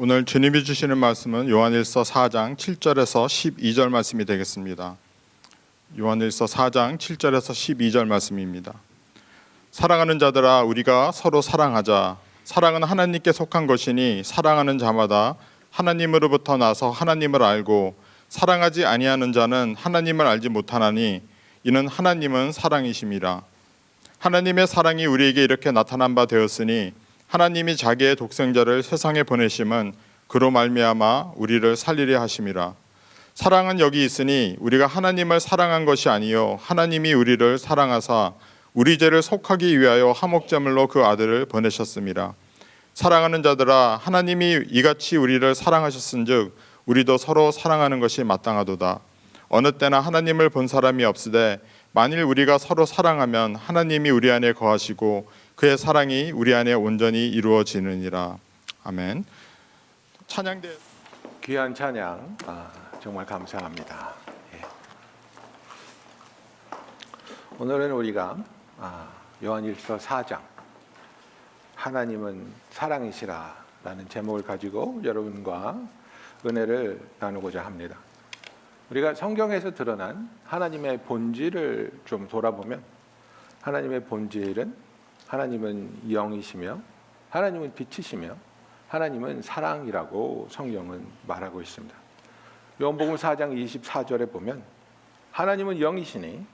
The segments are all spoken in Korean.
오늘 주님이 주시는 말씀은 요한일서 4장 7절에서 12절 말씀이 되겠습니다. 요한일서 4장 7절에서 12절 말씀입니다. 사랑하는 자들아 우리가 서로 사랑하자. 사랑은 하나님께 속한 것이니 사랑하는 자마다 하나님으로부터 나서 하나님을 알고 사랑하지 아니하는 자는 하나님을 알지 못하나니 이는 하나님은 사랑이심이라. 하나님의 사랑이 우리에게 이렇게 나타난 바 되었으니 하나님이 자기의 독생자를 세상에 보내심은 그로 말미암아 우리를 살리려 하심이라. 사랑은 여기 있으니 우리가 하나님을 사랑한 것이 아니요 하나님이 우리를 사랑하사 우리 죄를 속하기 위하여 화목제물로 그 아들을 보내셨습니다. 사랑하는 자들아 하나님이 이같이 우리를 사랑하셨은즉 우리도 서로 사랑하는 것이 마땅하도다. 어느 때나 하나님을 본 사람이 없으되 만일 우리가 서로 사랑하면 하나님이 우리 안에 거하시고 그의 사랑이 우리 안에 온전히 이루어지느니라. 아멘. 찬양대 귀한 찬양 아, 정말 감사합니다. 예. 오늘은 우리가 아, 요한일서 4장 하나님은 사랑이시라라는 제목을 가지고 여러분과 은혜를 나누고자 합니다. 우리가 성경에서 드러난 하나님의 본질을 좀 돌아보면 하나님의 본질은 하나님은 영이시며 하나님은 빛이시며 하나님은 사랑이라고 성경은 말하고 있습니다. 요한복음 4장 24절에 보면 하나님은 영이시니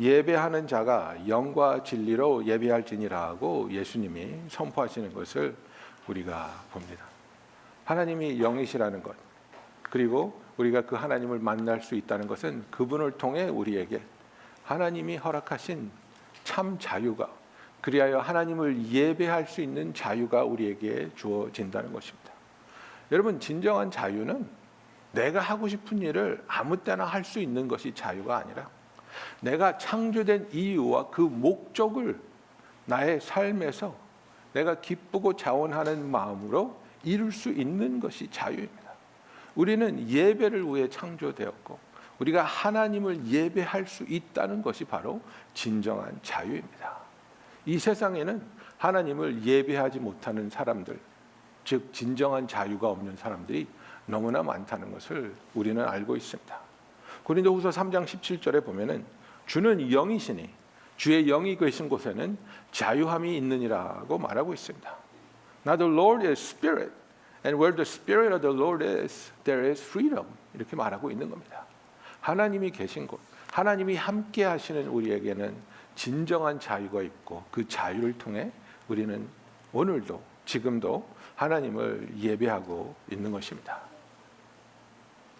예배하는 자가 영과 진리로 예배할지니라고 예수님이 선포하시는 것을 우리가 봅니다. 하나님이 영이시라는 것 그리고 우리가 그 하나님을 만날 수 있다는 것은 그분을 통해 우리에게 하나님이 허락하신 참 자유가 그리하여 하나님을 예배할 수 있는 자유가 우리에게 주어진다는 것입니다. 여러분 진정한 자유는 내가 하고 싶은 일을 아무 때나 할 수 있는 것이 자유가 아니라 내가 창조된 이유와 그 목적을 나의 삶에서 내가 기쁘고 자원하는 마음으로 이룰 수 있는 것이 자유입니다. 우리는 예배를 위해 창조되었고 우리가 하나님을 예배할 수 있다는 것이 바로 진정한 자유입니다. 이 세상에는 하나님을 예배하지 못하는 사람들, 즉 진정한 자유가 없는 사람들이 너무나 많다는 것을 우리는 알고 있습니다. 고린도후서 3장 17절에 보면은 주는 영이시니 주의 영이 계신 곳에는 자유함이 있느니라고 말하고 있습니다. Now the Lord is spirit and where the spirit of the Lord is there is freedom 이렇게 말하고 있는 겁니다. 하나님이 계신 곳, 하나님이 함께 하시는 우리에게는 진정한 자유가 있고 그 자유를 통해 우리는 오늘도 지금도 하나님을 예배하고 있는 것입니다.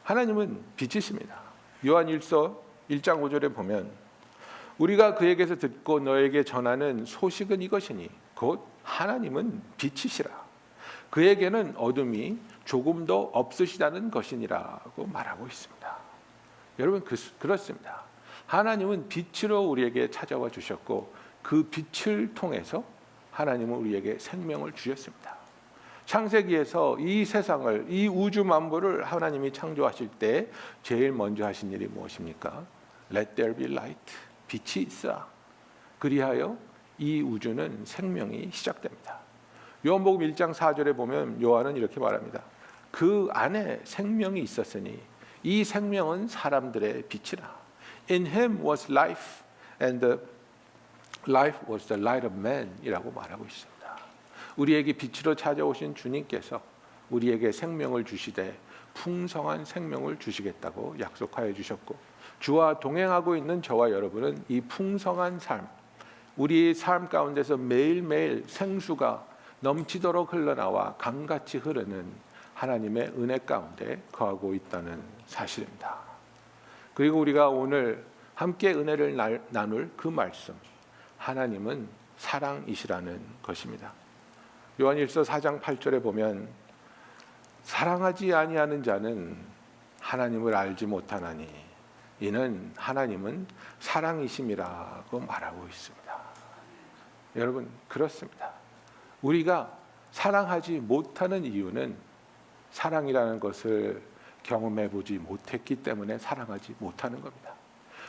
하나님은 빛이십니다. 요한일서 1장 5절에 보면 우리가 그에게서 듣고 너에게 전하는 소식은 이것이니 곧 하나님은 빛이시라. 그에게는 어둠이 조금도 없으시다는 것이니라고 말하고 있습니다. 여러분 그, 그렇습니다. 하나님은 빛으로 우리에게 찾아와 주셨고 그 빛을 통해서 하나님은 우리에게 생명을 주셨습니다. 창세기에서 이 세상을 이 우주 만물을 하나님이 창조하실 때 제일 먼저 하신 일이 무엇입니까? Let there be light. 빛이 있어. 그리하여 이 우주는 생명이 시작됩니다. 요한복음 1장 4절에 보면 요한은 이렇게 말합니다. 그 안에 생명이 있었으니 이 생명은 사람들의 빛이라. In him was life and the life was the light of man이라고 말하고 있습니다. 우리에게 빛으로 찾아오신 주님께서 우리에게 생명을 주시되 풍성한 생명을 주시겠다고 약속하여 주셨고 주와 동행하고 있는 저와 여러분은 이 풍성한 삶 우리의 삶 가운데서 매일매일 생수가 넘치도록 흘러나와 강같이 흐르는 하나님의 은혜 가운데 거하고 있다는 사실입니다. 그리고 우리가 오늘 함께 은혜를 나눌 그 말씀 하나님은 사랑이시라는 것입니다. 요한일서 4장 8절에 보면 사랑하지 아니하는 자는 하나님을 알지 못하나니 이는 하나님은 사랑이심이라고 말하고 있습니다. 여러분 그렇습니다. 우리가 사랑하지 못하는 이유는 사랑이라는 것을 경험해 보지 못했기 때문에 사랑하지 못하는 겁니다.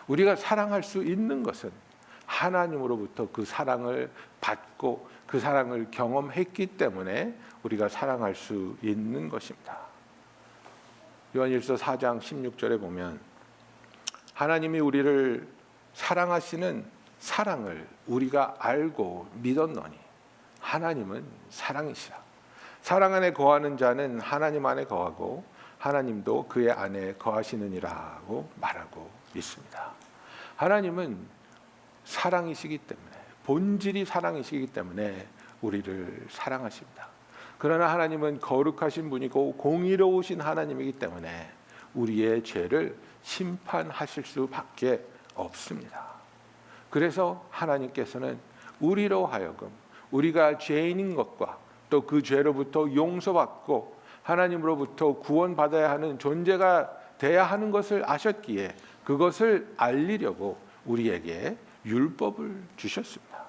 우리가 사랑할 수 있는 것은 하나님으로부터 그 사랑을 받고 그 사랑을 경험했기 때문에 우리가 사랑할 수 있는 것입니다. 요한일서 4장 16절에 보면 하나님이 우리를 사랑하시는 사랑을 우리가 알고 믿었노니 하나님은 사랑이시라. 사랑 안에 거하는 자는 하나님 안에 거하고 하나님도 그의 안에 거하시느니라고 말하고 있습니다. 하나님은 사랑이시기 때문에 본질이 사랑이시기 때문에 우리를 사랑하십니다. 그러나 하나님은 거룩하신 분이고 공의로우신 하나님이기 때문에 우리의 죄를 심판하실 수밖에 없습니다. 그래서 하나님께서는 우리로 하여금 우리가 죄인인 것과 또 그 죄로부터 용서받고 하나님으로부터 구원받아야 하는 존재가 돼야 하는 것을 아셨기에 그것을 알리려고 우리에게 율법을 주셨습니다.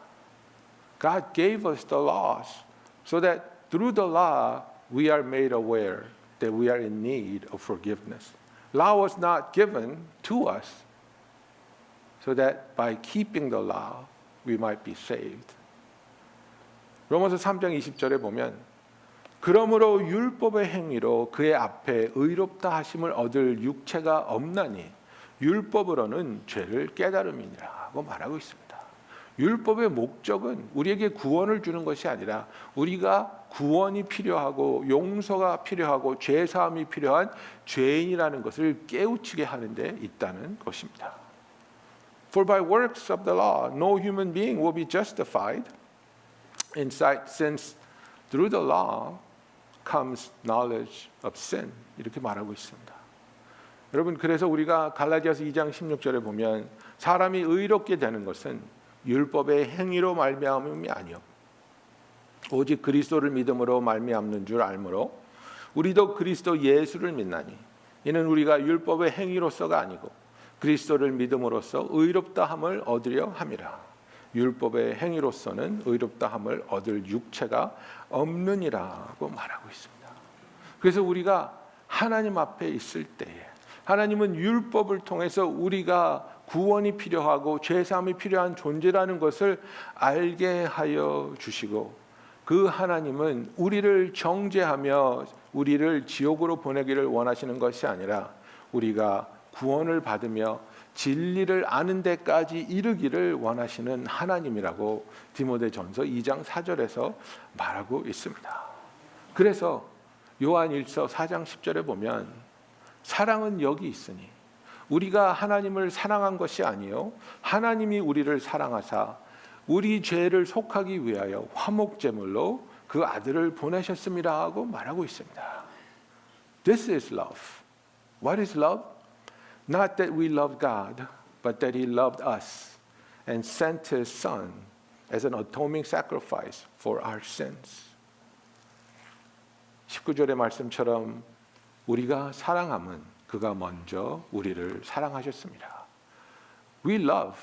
God gave us the laws so that through the law we are made aware that we are in need of forgiveness. Law was not given to us so that by keeping the law we might be saved. 로마서 3장 20절에 보면 그러므로 율법의 행위로 그의 앞에 의롭다 하심을 얻을 육체가 없나니 율법으로는 죄를 깨달음이니라고 말하고 있습니다. 율법의 목적은 우리에게 구원을 주는 것이 아니라 우리가 구원이 필요하고 용서가 필요하고 죄 사함이 필요한 죄인이라는 것을 깨우치게 하는 데 있다는 것입니다. For by works of the law no human being will be justified in sight since through the law comes knowledge of sin. 이렇게 말하고 있습니다. 여러분 그래서 우리가 갈라디아서 2장 16절에 보면 사람이 의롭게 되는 것은 율법의 행위로 말미암음이 아니요. 오직 그리스도를 믿음으로 말미암는 줄 알므로 우리도 그리스도 예수를 믿나니 이는 우리가 율법의 행위로서가 아니고 그리스도를 믿음으로써 의롭다 함을 얻으려 함이라 율법의 행위로서는 의롭다함을 얻을 육체가 없느니라고 말하고 있습니다. 그래서 우리가 하나님 앞에 있을 때에 하나님은 율법을 통해서 우리가 구원이 필요하고 죄사함이 필요한 존재라는 것을 알게 하여 주시고 그 하나님은 우리를 정죄하며 우리를 지옥으로 보내기를 원하시는 것이 아니라 우리가 구원을 받으며 진리를 아는 데까지 이르기를 원하시는 하나님이라고 디모데전서 2장 4절에서 말하고 있습니다. 그래서 요한 1서 4장 10절에 보면 사랑은 여기 있으니 우리가 하나님을 사랑한 것이 아니요 하나님이 우리를 사랑하사 우리 죄를 속하기 위하여 화목 제물로 그 아들을 보내셨습니다 하고 말하고 있습니다. This is love. What is love? Not that we love God, but that He loved us and sent His Son as an atoning sacrifice for our sins. 19절의 말씀처럼 우리가 사랑함은 그가 먼저 우리를 사랑하셨습니다. We love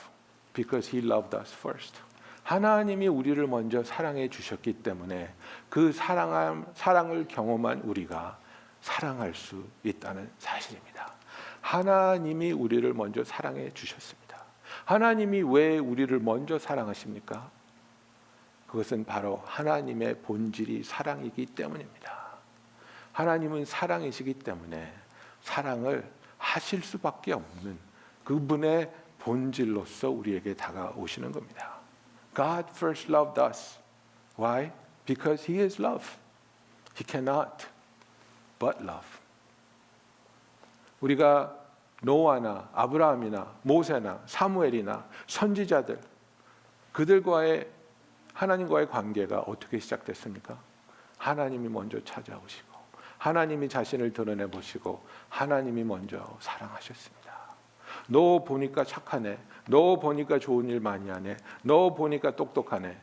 because He loved us first. 하나님이 우리를 먼저 사랑해 주셨기 때문에 그 사랑함, 사랑을 경험한 우리가 사랑할 수 있다는 사실입니다. 하나님이 우리를 먼저 사랑해 주셨습니다. 하나님이 왜 우리를 먼저 사랑하십니까? 그것은 바로 하나님의 본질이 사랑이기 때문입니다. 하나님은 사랑이시기 때문에 사랑을 하실 수밖에 없는 그분의 본질로서 우리에게 다가오시는 겁니다. God first loved us. Why? Because He is love. He cannot but love. 우리가 노아나 아브라함이나 모세나 사무엘이나 선지자들 그들과의 하나님과의 관계가 어떻게 시작됐습니까? 하나님이 먼저 찾아오시고 하나님이 자신을 드러내 보시고 하나님이 먼저 사랑하셨습니다. 너 보니까 착하네. 너 보니까 좋은 일 많이 하네. 너 보니까 똑똑하네.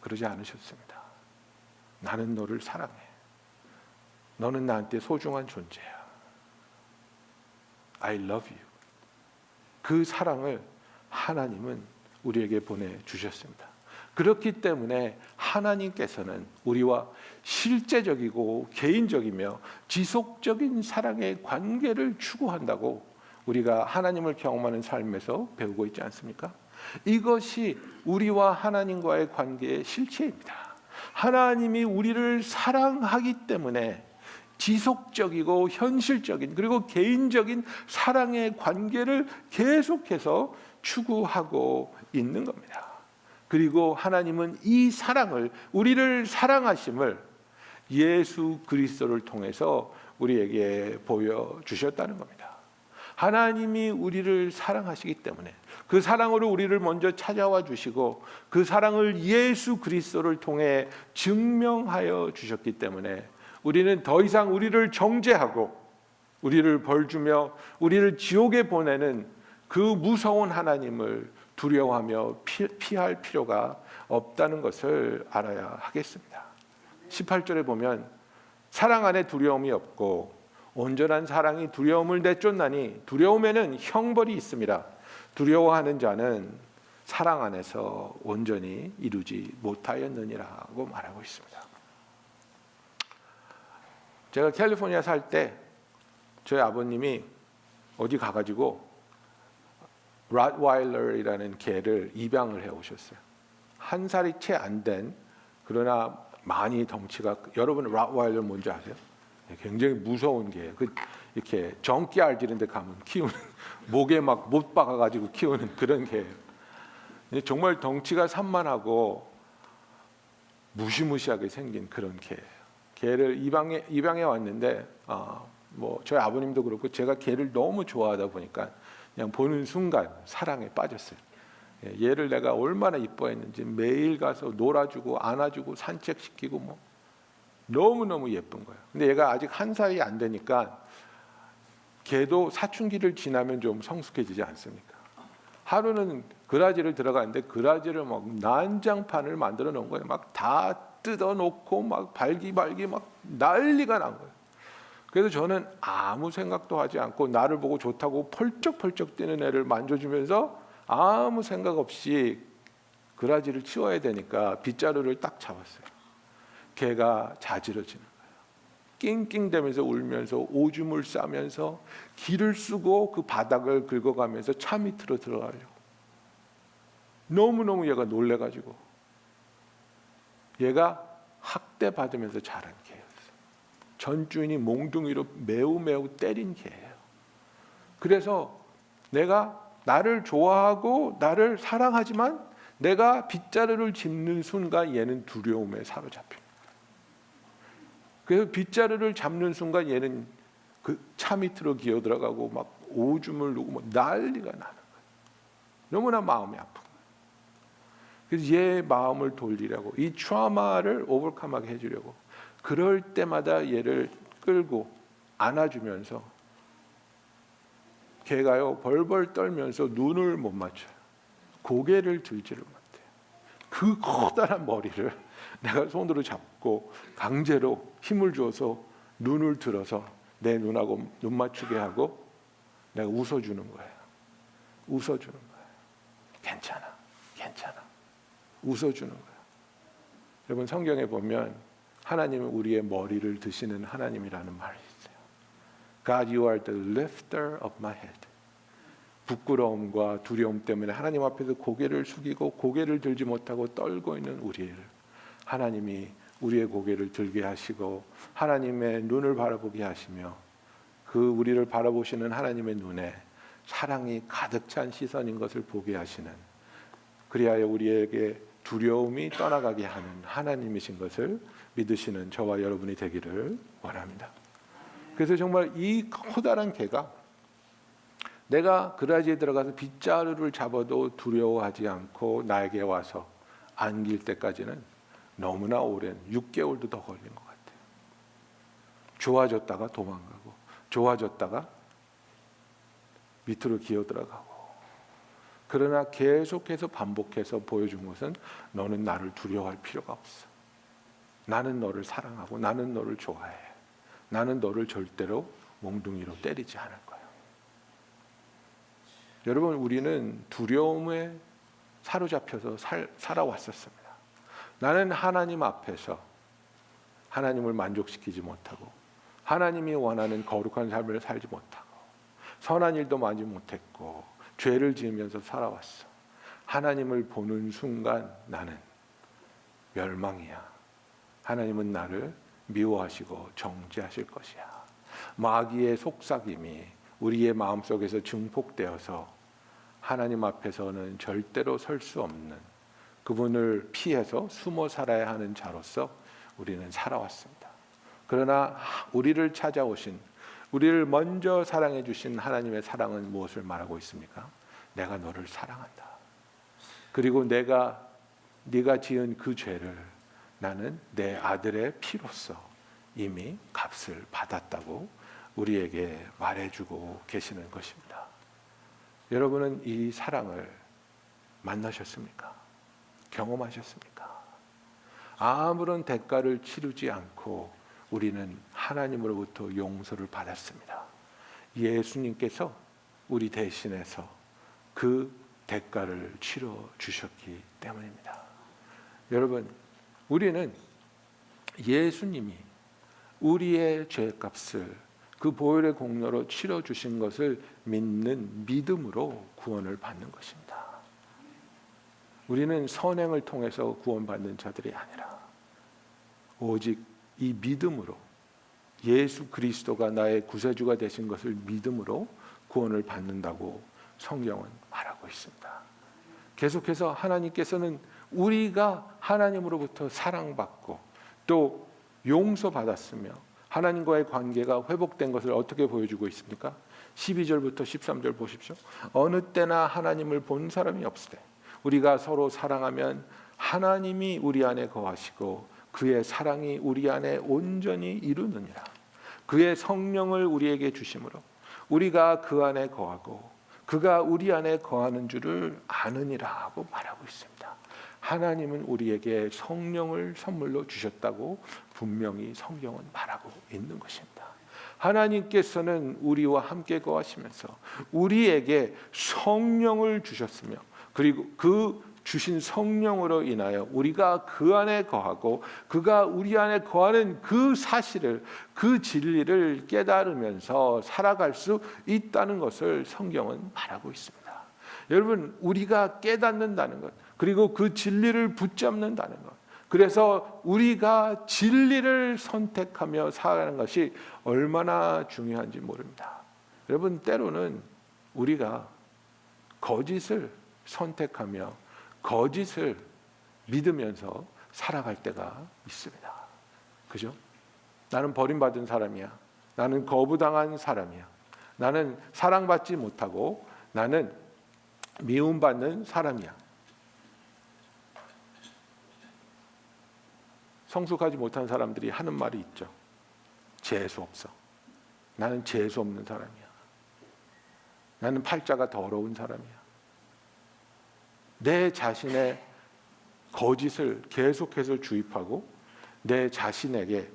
그러지 않으셨습니다. 나는 너를 사랑해. 너는 나한테 소중한 존재야. I love you. 그 사랑을 하나님은 우리에게 보내 주셨습니다. 그렇기 때문에 하나님께서는 우리와 실제적이고 개인적이며 지속적인 사랑의 관계를 추구한다고 우리가 하나님을 경험하는 삶에서 배우고 있지 않습니까? 이것이 우리와 하나님과의 관계의 실체입니다. 하나님이 우리를 사랑하기 때문에 지속적이고 현실적인 그리고 개인적인 사랑의 관계를 계속해서 추구하고 있는 겁니다. 그리고 하나님은 이 사랑을 우리를 사랑하심을 예수 그리스도를 통해서 우리에게 보여 주셨다는 겁니다. 하나님이 우리를 사랑하시기 때문에 그 사랑으로 우리를 먼저 찾아와 주시고 그 사랑을 예수 그리스도를 통해 증명하여 주셨기 때문에 우리는 더 이상 우리를 정죄하고 우리를 벌주며 우리를 지옥에 보내는 그 무서운 하나님을 두려워하며 피, 피할 필요가 없다는 것을 알아야 하겠습니다. 18절에 보면 사랑 안에 두려움이 없고 온전한 사랑이 두려움을 내쫓나니 두려움에는 형벌이 있습니다. 두려워하는 자는 사랑 안에서 온전히 이루지 못하였느니라고 말하고 있습니다. 제가 캘리포니아 살 때 저희 아버님이 어디 가가지고 랏와일러이라는 개를 입양을 해 오셨어요. 한 살이 채 안 된 그러나 많이 덩치가 여러분 랏와일러 뭔지 아세요? 네, 굉장히 무서운 개예요. 그 이렇게 정기 알 지는 데 가면 키우는 목에 막 못 박아 가지고 키우는 그런 개예요. 근데 정말 덩치가 산만하고 무시무시하게 생긴 그런 개예요. 개를 입양해 입양해 왔는데 아, 뭐 저희 아버님도 그렇고 제가 개를 너무 좋아하다 보니까 그냥 보는 순간 사랑에 빠졌어요. 예, 얘를 내가 얼마나 이뻐했는지 매일 가서 놀아주고 안아주고 산책시키고 뭐 너무 너무 예쁜 거예요. 근데 얘가 아직 한 살이 안 되니까 걔도 사춘기를 지나면 좀 성숙해지지 않습니까? 하루는 그라지를 들어가는데 그라지를 막 난장판을 만들어 놓은 거예요. 막 다 뜯어 놓고 막 발기발기 막 난리가 난 거예요. 그래서 저는 아무 생각도 하지 않고 나를 보고 좋다고 펄쩍펄쩍 뛰는 애를 만져주면서 아무 생각 없이 그라지를 치워야 되니까 빗자루를 딱 잡았어요. 개가 자지러지는 거예요. 낑낑대면서 울면서 오줌을 싸면서 기를 쓰고 그 바닥을 긁어가면서 차 밑으로 들어가려고. 너무너무 얘가 놀래가지고 얘가 학대 받으면서 자란 개였어요. 전 주인이 몽둥이로 매우 매우 때린 개예요. 그래서 내가 나를 좋아하고 나를 사랑하지만 내가 빗자루를 짚는 순간 얘는 두려움에 사로잡힙니다. 그래서 빗자루를 잡는 순간 얘는 그 차 밑으로 기어 들어가고 막 오줌을 누고 뭐 난리가 나는 거예요. 너무나 마음이 거예요. 그래서 얘 마음을 돌리려고 이 트라우마를 오버컴하게 해주려고 그럴 때마다 얘를 끌고 안아주면서 걔가요 벌벌 떨면서 눈을 못 맞춰요. 고개를 들지를 못해요. 그 커다란 머리를 내가 손으로 잡고 강제로 힘을 줘서 눈을 들어서 내 눈하고 눈 맞추게 하고 내가 웃어주는 거예요. 웃어주는 거예요. 괜찮아, 괜찮아. 웃어주는 거예요. 여러분 성경에 보면 하나님은 우리의 머리를 드시는 하나님이라는 말이 있어요. God, you are the lifter of my head. 부끄러움과 두려움 때문에 하나님 앞에서 고개를 숙이고 고개를 들지 못하고 떨고 있는 우리를 하나님이 우리의 고개를 들게 하시고 하나님의 눈을 바라보게 하시며 그 우리를 바라보시는 하나님의 눈에 사랑이 가득 찬 시선인 것을 보게 하시는 그리하여 우리에게 두려움이 떠나가게 하는 하나님이신 것을 믿으시는 저와 여러분이 되기를 원합니다. 그래서 정말 이 커다란 개가 내가 그라지에 들어가서 빗자루를 잡아도 두려워하지 않고 나에게 와서 안길 때까지는 너무나 오랜 6개월도 더 걸린 것 같아요. 좋아졌다가 도망가고 좋아졌다가 밑으로 기어 들어가고 그러나 계속해서 반복해서 보여준 것은 너는 나를 두려워할 필요가 없어. 나는 너를 사랑하고 나는 너를 좋아해. 나는 너를 절대로 몽둥이로 때리지 않을 거야. 여러분 우리는 두려움에 사로잡혀서 살, 살아왔었습니다. 나는 하나님 앞에서 하나님을 만족시키지 못하고 하나님이 원하는 거룩한 삶을 살지 못하고 선한 일도 많이 못했고 죄를 지으면서 살아왔어. 하나님을 보는 순간 나는 멸망이야. 하나님은 나를 미워하시고 정죄하실 것이야. 마귀의 속삭임이 우리의 마음속에서 증폭되어서 하나님 앞에서는 절대로 설 수 없는 그분을 피해서 숨어 살아야 하는 자로서 우리는 살아왔습니다. 그러나 우리를 찾아오신 우리를 먼저 사랑해 주신 하나님의 사랑은 무엇을 말하고 있습니까? 내가 너를 사랑한다. 그리고 내가 네가 지은 그 죄를 나는 내 아들의 피로써 이미 값을 받았다고 우리에게 말해주고 계시는 것입니다. 여러분은 이 사랑을 만나셨습니까? 경험하셨습니까? 아무런 대가를 치르지 않고 우리는 하나님으로부터 용서를 받았습니다. 예수님께서 우리 대신해서 그 대가를 치러 주셨기 때문입니다. 여러분, 우리는 예수님이 우리의 죄값을 그 보혈의 공로로 치러 주신 것을 믿는 믿음으로 구원을 받는 것입니다. 우리는 선행을 통해서 구원받는 자들이 아니라 오직 이 믿음으로 예수 그리스도가 나의 구세주가 되신 것을 믿음으로 구원을 받는다고 성경은 말하고 있습니다. 계속해서 하나님께서는 우리가 하나님으로부터 사랑받고 또 용서받았으며 하나님과의 관계가 회복된 것을 어떻게 보여주고 있습니까? 12절부터 13절 보십시오. 어느 때나 하나님을 본 사람이 없으되 우리가 서로 사랑하면 하나님이 우리 안에 거하시고 그의 사랑이 우리 안에 온전히 이루느니라. 그의 성령을 우리에게 주심으로 우리가 그 안에 거하고 그가 우리 안에 거하는 줄을 아느니라 하고 말하고 있습니다. 하나님은 우리에게 성령을 선물로 주셨다고 분명히 성경은 말하고 있는 것입니다. 하나님께서는 우리와 함께 거하시면서 우리에게 성령을 주셨으며 그리고 그 주신 성령으로 인하여 우리가 그 안에 거하고 그가 우리 안에 거하는 그 사실을 그 진리를 깨달으면서 살아갈 수 있다는 것을 성경은 말하고 있습니다. 여러분 우리가 깨닫는다는 것 그리고 그 진리를 붙잡는다는 것 그래서 우리가 진리를 선택하며 살아가는 것이 얼마나 중요한지 모릅니다. 여러분 때로는 우리가 거짓을 선택하며 거짓을 믿으면서 살아갈 때가 있습니다. 그죠? 나는 버림받은 사람이야. 나는 거부당한 사람이야. 나는 사랑받지 못하고 나는 미움받는 사람이야. 성숙하지 못한 사람들이 하는 말이 있죠. 재수 없어. 나는 재수 없는 사람이야. 나는 팔자가 더러운 사람이야. 내 자신의 거짓을 계속해서 주입하고 내 자신에게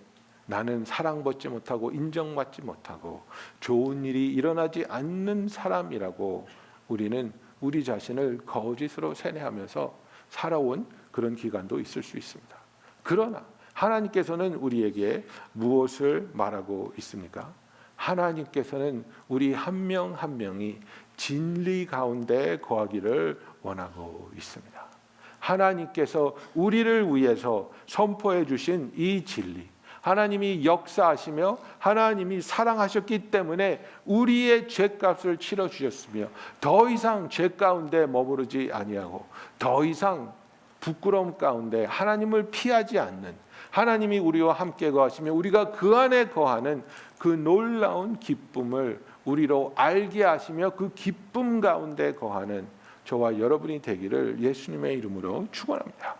나는 사랑받지 못하고 인정받지 못하고 좋은 일이 일어나지 않는 사람이라고 우리는 우리 자신을 거짓으로 세뇌하면서 살아온 그런 기간도 있을 수 있습니다. 그러나 하나님께서는 우리에게 무엇을 말하고 있습니까? 하나님께서는 우리 한 명한 명이 진리 가운데 거하기를 원하고 있습니다. 하나님께서 우리를 위해서 선포해 주신 이 진리, 하나님이 역사하시며 하나님이 사랑하셨기 때문에 우리의 죄값을 치러 주셨으며 더 이상 죄 가운데 머무르지 아니하고 더 이상 부끄러움 가운데 하나님을 피하지 않는 하나님이 우리와 함께 거하시며 우리가 그 안에 거하는 그 놀라운 기쁨을 우리로 알게 하시며 그 기쁨 가운데 거하는 저와 여러분이 되기를 예수님의 이름으로 축원합니다.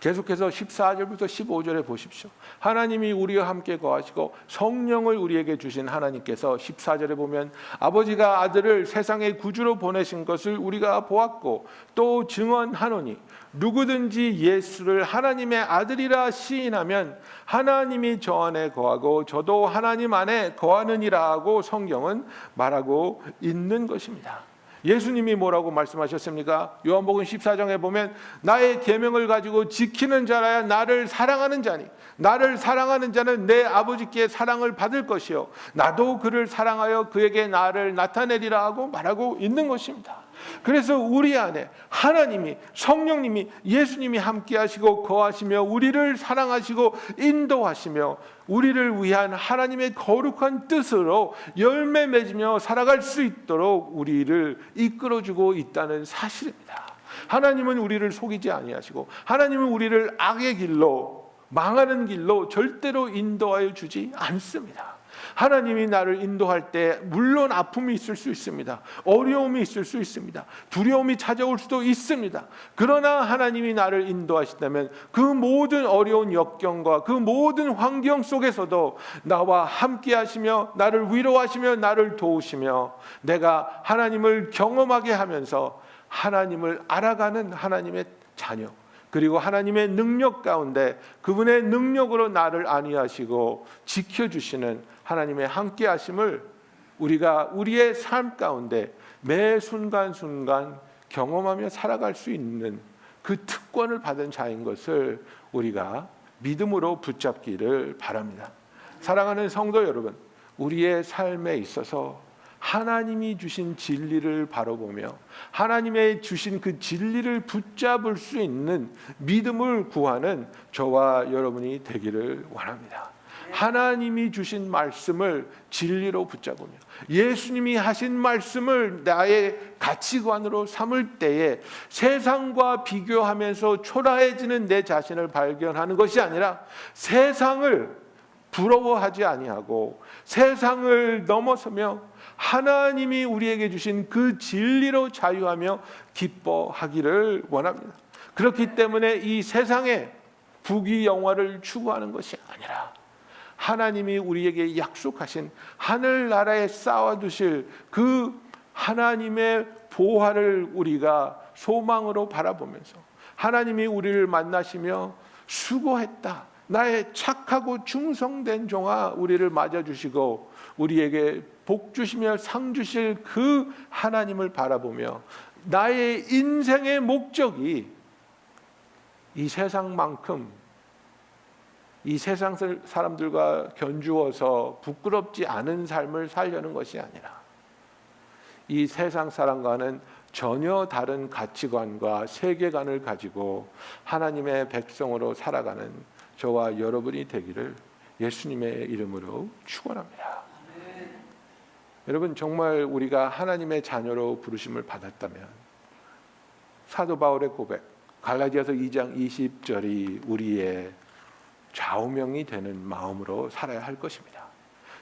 계속해서 14절부터 15절에 보십시오. 하나님이 우리와 함께 거하시고 성령을 우리에게 주신 하나님께서 14절에 보면 아버지가 아들을 세상의 구주로 보내신 것을 우리가 보았고 또 증언하노니 누구든지 예수를 하나님의 아들이라 시인하면 하나님이 저 안에 거하고 저도 하나님 안에 거하느니라고 성경은 말하고 있는 것입니다. 예수님이 뭐라고 말씀하셨습니까? 요한복음 14장에 보면 나의 계명을 가지고 지키는 자라야 나를 사랑하는 자니 나를 사랑하는 자는 내 아버지께 사랑을 받을 것이요 나도 그를 사랑하여 그에게 나를 나타내리라 하고 말하고 있는 것입니다. 그래서 우리 안에 하나님이 성령님이 예수님이 함께 하시고 거하시며 우리를 사랑하시고 인도하시며 우리를 위한 하나님의 거룩한 뜻으로 열매 맺으며 살아갈 수 있도록 우리를 이끌어 주고 있다는 사실입니다. 하나님은 우리를 속이지 아니하시고 하나님은 우리를 악의 길로 망하는 길로 절대로 인도하여 주지 않습니다. 하나님이 나를 인도할 때 물론 아픔이 있을 수 있습니다. 어려움이 있을 수 있습니다. 두려움이 찾아올 수도 있습니다. 그러나 하나님이 나를 인도하신다면 그 모든 어려운 역경과 그 모든 환경 속에서도 나와 함께 하시며 나를 위로하시며 나를 도우시며 내가 하나님을 경험하게 하면서 하나님을 알아가는 하나님의 자녀 그리고 하나님의 능력 가운데 그분의 능력으로 나를 안위하시고 지켜주시는 하나님의 함께 하심을 우리가 우리의 삶 가운데 매 순간순간 경험하며 살아갈 수 있는 그 특권을 받은 자인 것을 우리가 믿음으로 붙잡기를 바랍니다. 사랑하는 성도 여러분, 우리의 삶에 있어서 하나님이 주신 진리를 바라보며 하나님의 주신 그 진리를 붙잡을 수 있는 믿음을 구하는 저와 여러분이 되기를 원합니다. 하나님이 주신 말씀을 진리로 붙잡으며 예수님이 하신 말씀을 나의 가치관으로 삼을 때에 세상과 비교하면서 초라해지는 내 자신을 발견하는 것이 아니라 세상을 부러워하지 아니하고 세상을 넘어서며 하나님이 우리에게 주신 그 진리로 자유하며 기뻐하기를 원합니다. 그렇기 때문에 이 세상에 부귀 영화를 추구하는 것이 아니라 하나님이 우리에게 약속하신 하늘 나라에 쌓아 두실 그 하나님의 보화를 우리가 소망으로 바라보면서 하나님이 우리를 만나시며 수고했다. 나의 착하고 충성된 종아 우리를 맞아 주시고 우리에게 복 주시며 상 주실 그 하나님을 바라보며 나의 인생의 목적이 이 세상만큼 이 세상 사람들과 견주어서 부끄럽지 않은 삶을 살려는 것이 아니라 이 세상 사람과는 전혀 다른 가치관과 세계관을 가지고 하나님의 백성으로 살아가는 저와 여러분이 되기를 예수님의 이름으로 축원합니다. 여러분 정말 우리가 하나님의 자녀로 부르심을 받았다면 사도 바울의 고백 갈라디아서 2장 20절이 우리의 좌우명이 되는 마음으로 살아야 할 것입니다.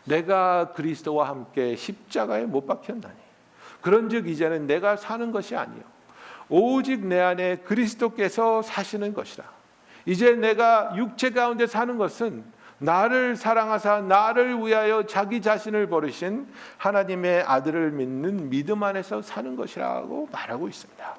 내가 그리스도와 함께 십자가에 못 박혔나니 그런즉 이제는 내가 사는 것이 아니요 오직 내 안에 그리스도께서 사시는 것이라. 이제 내가 육체 가운데 사는 것은 나를 사랑하사 나를 위하여 자기 자신을 버리신 하나님의 아들을 믿는 믿음 안에서 사는 것이라고 말하고 있습니다.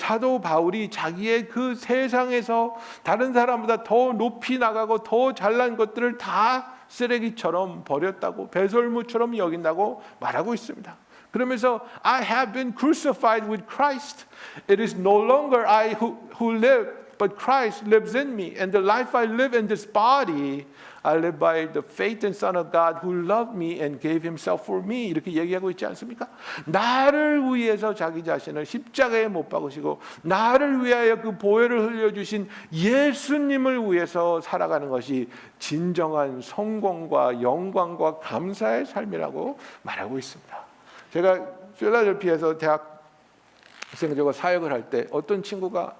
사도 바울이 자기의 그 세상에서 다른 사람보다 더 높이 나가고 더 잘난 것들을 다 쓰레기처럼 버렸다고 배설물처럼 여긴다고 말하고 있습니다. 그러면서 I have been crucified with Christ. It is no longer I who, who live, but Christ lives in me. And the life I live in this body, I live by the faith in Son of God who loved me and gave himself for me. 이렇게 얘기하고 있지 않습니까? 나를 위해서 자기 자신을 십자가에 못 박으시고 나를 위하여 그 보혈을 흘려 주신 예수님을 위해서 살아가는 것이 진정한 성공과 영광과 감사의 삶이라고 말하고 있습니다. 제가 필라델피아에서 대학생적으로 사역을 할 때 어떤 친구가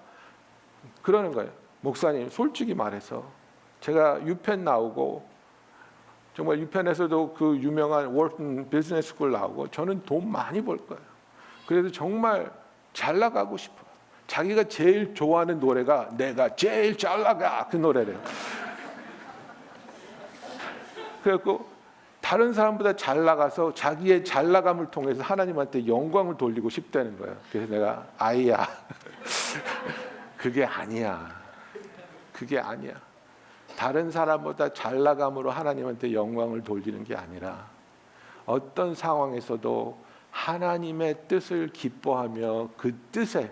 그러는 거예요. 목사님, 솔직히 말해서 제가 유펜 나오고 정말 유펜에서도 그 유명한 월튼 비즈니스 스쿨 나오고 저는 돈 많이 벌 거예요. 그래서 정말 잘 나가고 싶어요. 자기가 제일 좋아하는 노래가 내가 제일 잘 나가 그 노래래요. 그래갖고 다른 사람보다 잘 나가서 자기의 잘 나감을 통해서 하나님한테 영광을 돌리고 싶다는 거예요. 그래서 내가 아이야. 그게 아니야. 그게 아니야. 다른 사람보다 잘 나감으로 하나님한테 영광을 돌리는 게 아니라 어떤 상황에서도 하나님의 뜻을 기뻐하며 그 뜻에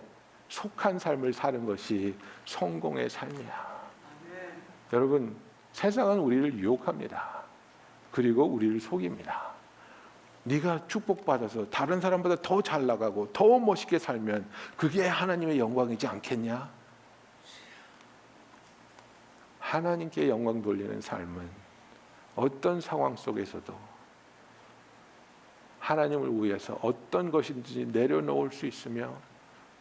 속한 삶을 사는 것이 성공의 삶이야. 여러분, 세상은 우리를 유혹합니다. 그리고 우리를 속입니다. 네가 축복받아서 다른 사람보다 더 잘 나가고 더 멋있게 살면 그게 하나님의 영광이지 않겠냐? 하나님께 영광 돌리는 삶은 어떤 상황 속에서도 하나님을 위해서 어떤 것인지 내려놓을 수 있으며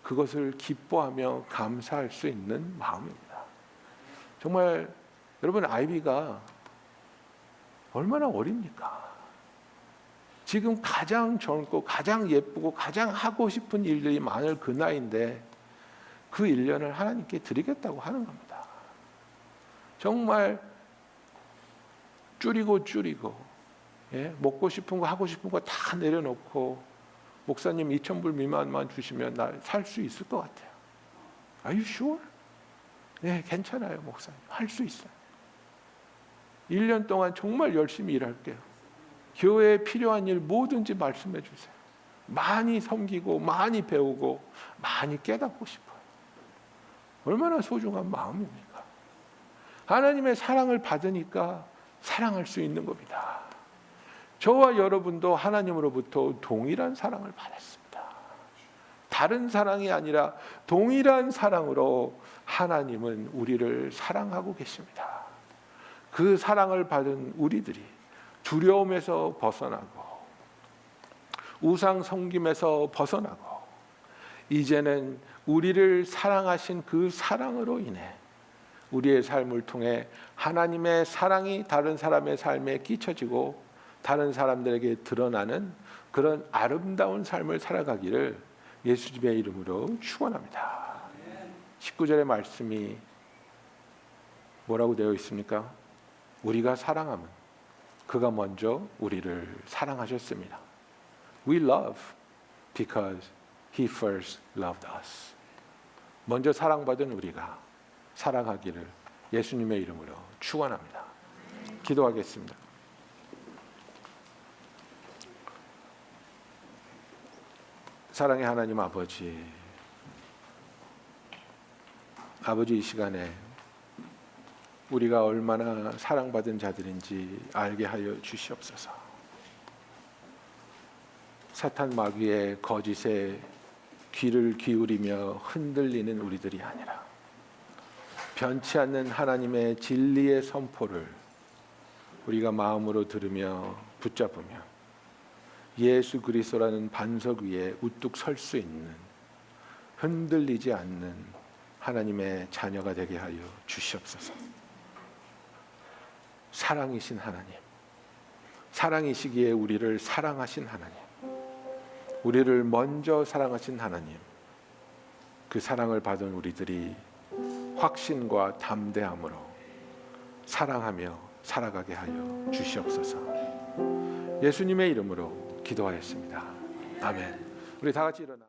그것을 기뻐하며 감사할 수 있는 마음입니다. 정말 여러분 아이비가 얼마나 어립니까? 지금 가장 젊고 가장 예쁘고 가장 하고 싶은 일들이 많을 그 나이인데 그 1년을 하나님께 드리겠다고 하는 겁니다. 정말 줄이고 줄이고 예? 먹고 싶은 거 하고 싶은 거 다 내려놓고 목사님 2천 불 미만만 주시면 나 살 수 있을 것 같아요. Are you sure? 네, 괜찮아요, 목사님. 할 수 있어요. 1년 동안 정말 열심히 일할게요. 교회에 필요한 일 뭐든지 말씀해 주세요. 많이 섬기고 많이 배우고 많이 깨닫고 싶어요. 얼마나 소중한 마음입니까? 하나님의 사랑을 받으니까 사랑할 수 있는 겁니다. 저와 여러분도 하나님으로부터 동일한 사랑을 받았습니다. 다른 사랑이 아니라 동일한 사랑으로 하나님은 우리를 사랑하고 계십니다. 그 사랑을 받은 우리들이 두려움에서 벗어나고 우상 섬김에서 벗어나고 이제는 우리를 사랑하신 그 사랑으로 인해 우리의 삶을 통해 하나님의 사랑이 다른 사람의 삶에 끼쳐지고 다른 사람들에게 드러나는 그런 아름다운 삶을 살아가기를 예수님의 이름으로 축원합니다. 19절의 말씀이 뭐라고 되어 있습니까? 우리가 사랑하면 그가 먼저 우리를 사랑하셨습니다. We love because he first loved us. 먼저 사랑받은 우리가 사랑하기를 예수님의 이름으로 축원합니다. 기도하겠습니다. 사랑의 하나님 아버지, 아버지 이 시간에 우리가 얼마나 사랑받은 자들인지 알게 하여 주시옵소서. 사탄 마귀의 거짓에 귀를 기울이며 흔들리는 우리들이 아니라 변치 않는 하나님의 진리의 선포를 우리가 마음으로 들으며 붙잡으며 예수 그리스도라는 반석 위에 우뚝 설 수 있는 흔들리지 않는 하나님의 자녀가 되게 하여 주시옵소서. 사랑이신 하나님, 사랑이시기에 우리를 사랑하신 하나님, 우리를 먼저 사랑하신 하나님, 그 사랑을 받은 우리들이 확신과 담대함으로 사랑하며 살아가게 하여 주시옵소서. 예수님의 이름으로 기도하였습니다. 아멘. 우리 다 같이 일어나.